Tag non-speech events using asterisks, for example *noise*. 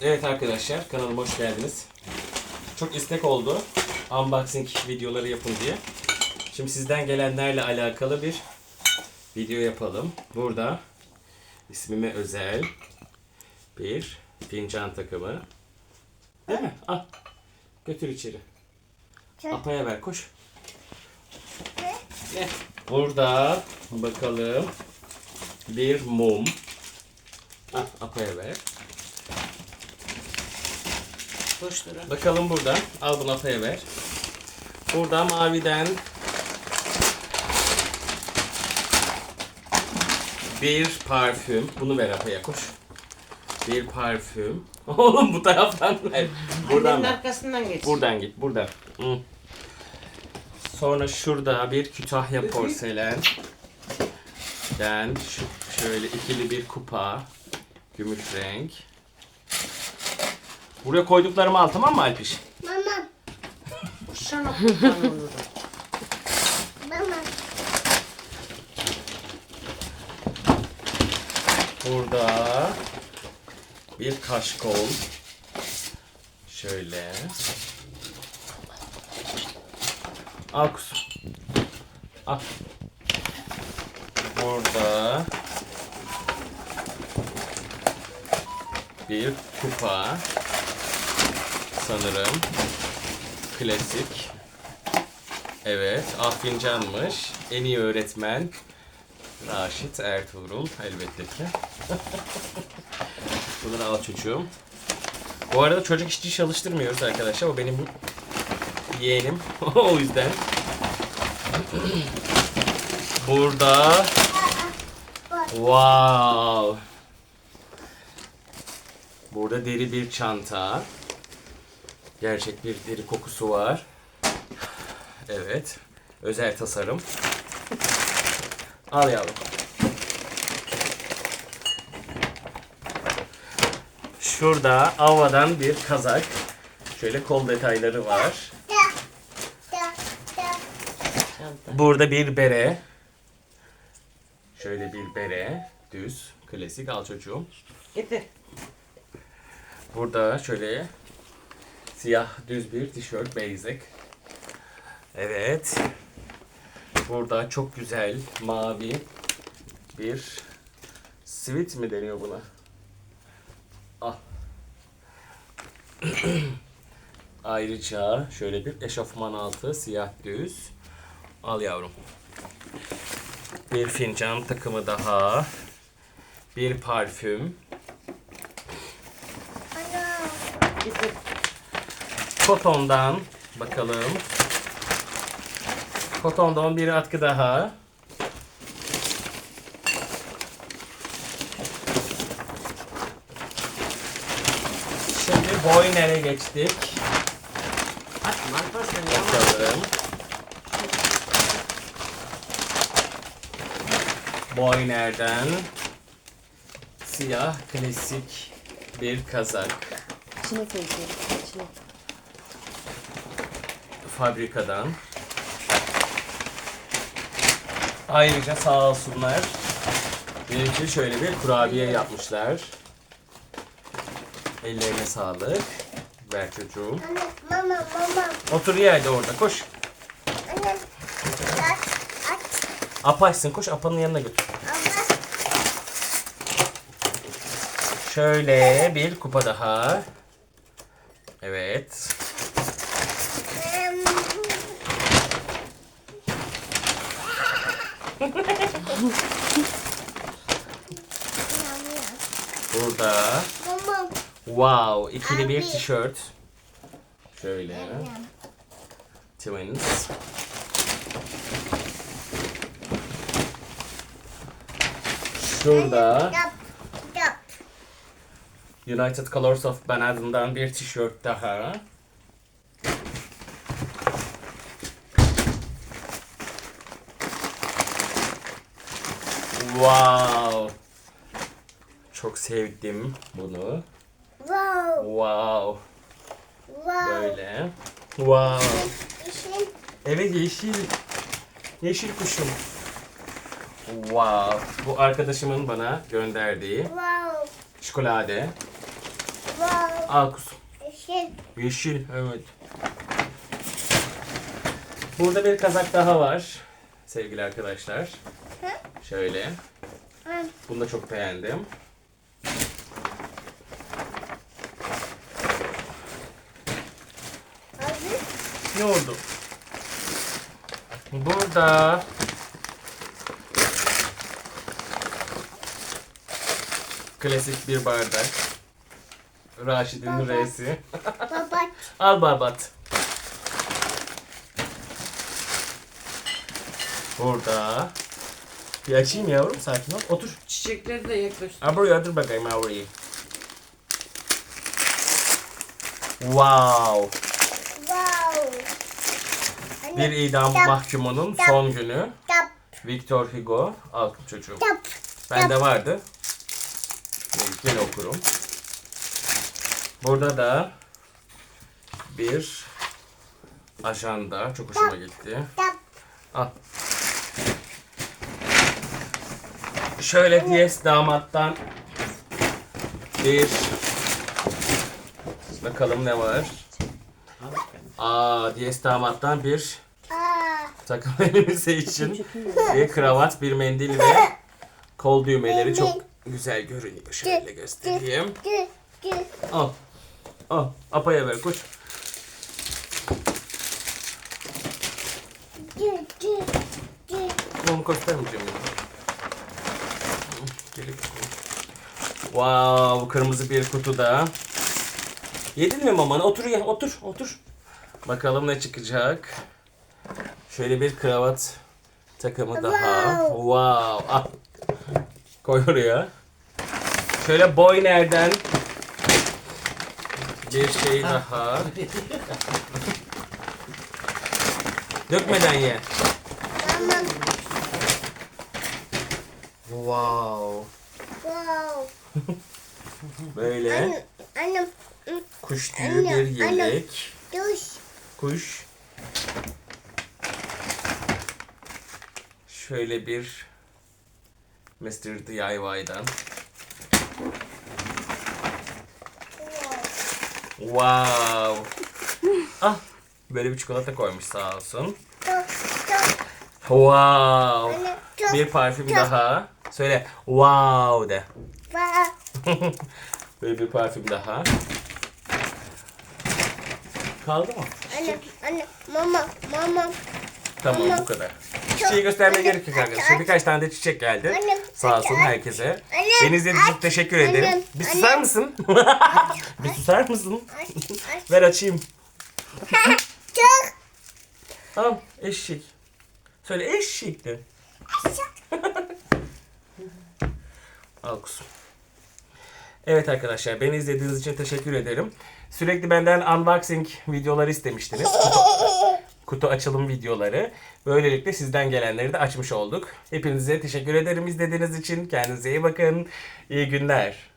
Evet arkadaşlar kanalıma hoş geldiniz. Çok istek oldu unboxing videoları yapın diye. Şimdi sizden gelenlerle alakalı bir video yapalım. Burada ismime özel bir fincan takımı. Değil mi? Al. Götür içeri. Apaya ver koş. Gel. Burada bakalım bir mum. Ah, apaya ver. Boş durun. Bakalım burada. Al bunu Apa'ya ver. Burada maviden bir parfüm. Bunu ver Apa'ya koş. Bir parfüm. *laughs* Oğlum bu taraftan ver. Buradan Annenin ver. arkasından geç. Buradan git. Buradan. Hı. Sonra şurada bir Kütahya porselen. Şu, şöyle ikili bir kupa. Gümüş renk. Buraya koyduklarımı al tamam mı Alpiş? Mama, Sana mama. Burada bir kaşkol. Şöyle. Al kuzum. Al. Burada bir kupa. Sanırım. Klasik. Evet, ah fincanmış. En iyi öğretmen Raşit Ertuğrul elbette ki. *laughs* Da al çocuğum. Bu arada çocuk işçi çalıştırmıyoruz arkadaşlar. O benim yeğenim. *laughs* o yüzden. Burada Wow. Burada deri bir çanta. Gerçek bir deri kokusu var. Evet. Özel tasarım. Al yavrum. Şurada Ava'dan bir kazak. Şöyle kol detayları var. Burada bir bere. Şöyle bir bere. Düz. Klasik. Al çocuğum. Getir. Burada şöyle siyah düz bir tişört basic. Evet. Burada çok güzel mavi bir sweat mi deniyor buna? Al. *clears throat* Ayrıca şöyle bir eşofman altı siyah düz. Al yavrum. Bir fincan takımı daha. Bir parfüm. Ana. Koton'dan bakalım. Koton'dan bir atkı daha. Şimdi Boyner'e geçtik. Bakalım. Boyner'den siyah klasik bir kazak. İçine koyuyorum. İçine. Fabrikadan. Ayrıca sağ olsunlar benim için şöyle bir kurabiye yapmışlar. Ellerine sağlık. Ver çocuğum. Anne, mama, mama. Otur yerde orada koş. Anne. Aç, aç. Apaçsın koş apanın yanına götür. Ama. Şöyle bir kupa daha. Evet. Burada wow ikili bir tişört. Şöyle. Twins. Şurada Yap, yap. United Colors of Benadry'dan bir tişört daha. Wow. Çok sevdim bunu. Wow, Wow. wow. Böyle. Wow. İşin Evet yeşil. Yeşil kuşum. Wow. Bu arkadaşımın bana gönderdiği wow, çikolade. wow. Al kuzum. Yeşil. Yeşil evet. Burada bir kazak daha var sevgili arkadaşlar. Şöyle. Bunu da çok beğendim. Ne oldu? Burada klasik bir bardak. Raşid'in reisi. Baba. *laughs* Al babat. Burada. Bir açayım yavrum sakin ol. Otur. Çiçekleri de yaklaştır. Ha buraya dur bakayım ha burayı. Wow. Wow. Bir idam Tap, mahkumunun tap. son günü. Tap. Victor Hugo. Al çocuğum. Tap. Bende vardı. Gel okurum. Burada da bir ajanda. Çok hoşuma gitti. Tap. Al. Şöyle Diyes damattan bir bakalım ne var. Aa Diyes damattan bir takım *laughs* elbise için bir kravat, bir mendil ve kol düğmeleri çok güzel görünüyor. Şöyle göstereyim. Al. Al. Apaya ver koş. Onu göstermeyeceğim. ya. Yok. Wow, kırmızı bir kutuda. Yedin mi mamanı? Otur ya, otur, otur. Bakalım ne çıkacak. Şöyle bir kravat takımı daha. Wow. Wow. Ah. Koy oraya. Şöyle Boyner'den bir şey daha. Dökmeden ye. Tamam. Wow. Wow. *laughs* Böyle Annem. Annem. Hı, kuş tüyü Anne, bir anne. yelek. Duş. Kuş. Şöyle bir Mr. DIY'dan. Wow. *laughs* Ah, böyle bir çikolata koymuş sağ olsun. Wow. Anne. Çok. Bir parfüm çok. daha. Söyle wow de. Wow. *laughs* Böyle bir parfüm daha. Kaldı mı? Anne. Anne. Mama. Mama. Tamam Anne. bu kadar. Çiçeği göstermeye gerek yok arkadaşlar. aç, aç. Birkaç tane de çiçek geldi. Anne, Sağ olsun herkese. Anne, Beni izlediğiniz için teşekkür Anne, ederim. Bir anne. susar mısın? *laughs* bir susar mısın? Ver açayım. *laughs* Çok. Al eşek. Söyle eşek de. Al kuzum. Evet arkadaşlar beni izlediğiniz için teşekkür ederim. Sürekli benden unboxing videoları istemiştiniz. Kutu, kutu açılım videoları. Böylelikle sizden gelenleri de açmış olduk. Hepinize teşekkür ederim izlediğiniz için. Kendinize iyi bakın. İyi günler.